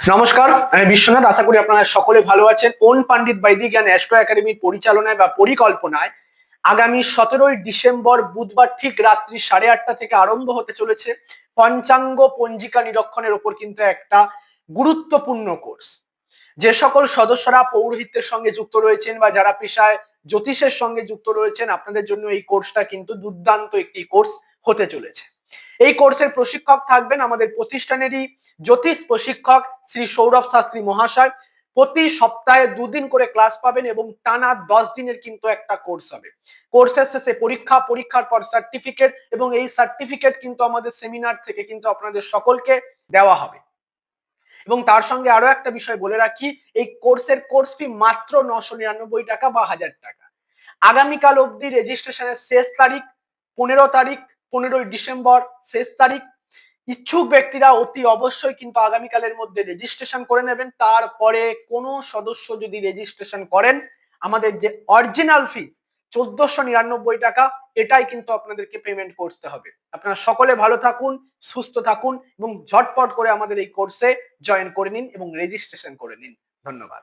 নমস্কার, আমি বিশ্বনাথ। আশা করি আপনারা সকলে ভালো আছেন। ওন পণ্ডিত বৈদিক জ্ঞান অ্যাস্ট্রো একাডেমির পরিচালনায় বা পরিকল্পনায় আগামী সতেরোই ডিসেম্বর বুধবার ঠিক রাত্রি সাড়ে আটটা থেকে আরম্ভ হতে চলেছে পঞ্চাঙ্গ পঞ্জিকা নিরক্ষণের ওপর কিন্তু একটা গুরুত্বপূর্ণ কোর্স। যে সকল সদস্যরা পৌরোহিত্যের সঙ্গে যুক্ত রয়েছেন বা যারা পেশায় জ্যোতিষের সঙ্গে যুক্ত রয়েছেন, আপনাদের জন্য এই কোর্সটা কিন্তু দুর্দান্ত একটি কোর্স হতে চলেছে। এই কোর্সের প্রশিক্ষক থাকবেন আমাদের প্রতিষ্ঠানেরই জ্যোতিষ প্রশিক্ষক শ্রী সৌরভ শাস্ত্রী মহাশয়। প্রতি সপ্তাহে দুদিন করে ক্লাস পাবেন এবং টানা দশ দিনের কিন্তু একটা কোর্স হবে। কোর্সের শেষে পরীক্ষা, পরীক্ষার পর সার্টিফিকেট এবং এই সার্টিফিকেট কিন্তু আমাদের সেমিনার থেকে কিন্তু আপনাদের সকলকে দেওয়া হবে। এবং তার সঙ্গে আরও একটা বিষয় বলে রাখি, এই কোর্সের কোর্স ফি মাত্র নশো নিরানব্বই টাকা বা হাজার টাকা। আগামীকাল অবধি রেজিস্ট্রেশনের শেষ তারিখ, পনেরো তারিখ পনেরোই ডিসেম্বর শেষ তারিখ। ইচ্ছুক ব্যক্তিরা অতি অবশ্যই কিন্তু আগামীকালের মধ্যে রেজিস্ট্রেশন করে নেবেন। তারপরে কোনো সদস্য যদি রেজিস্ট্রেশন করেন, আমাদের যে অরিজিনাল ফিস চোদ্দশো নিরানব্বই টাকা, এটাই কিন্তু আপনাদেরকে পেমেন্ট করতে হবে। আপনারা সকলে ভালো থাকুন, সুস্থ থাকুন এবং ঝটপট করে আমাদের এই কোর্সে জয়েন করে নিন এবং রেজিস্ট্রেশন করে নিন। ধন্যবাদ।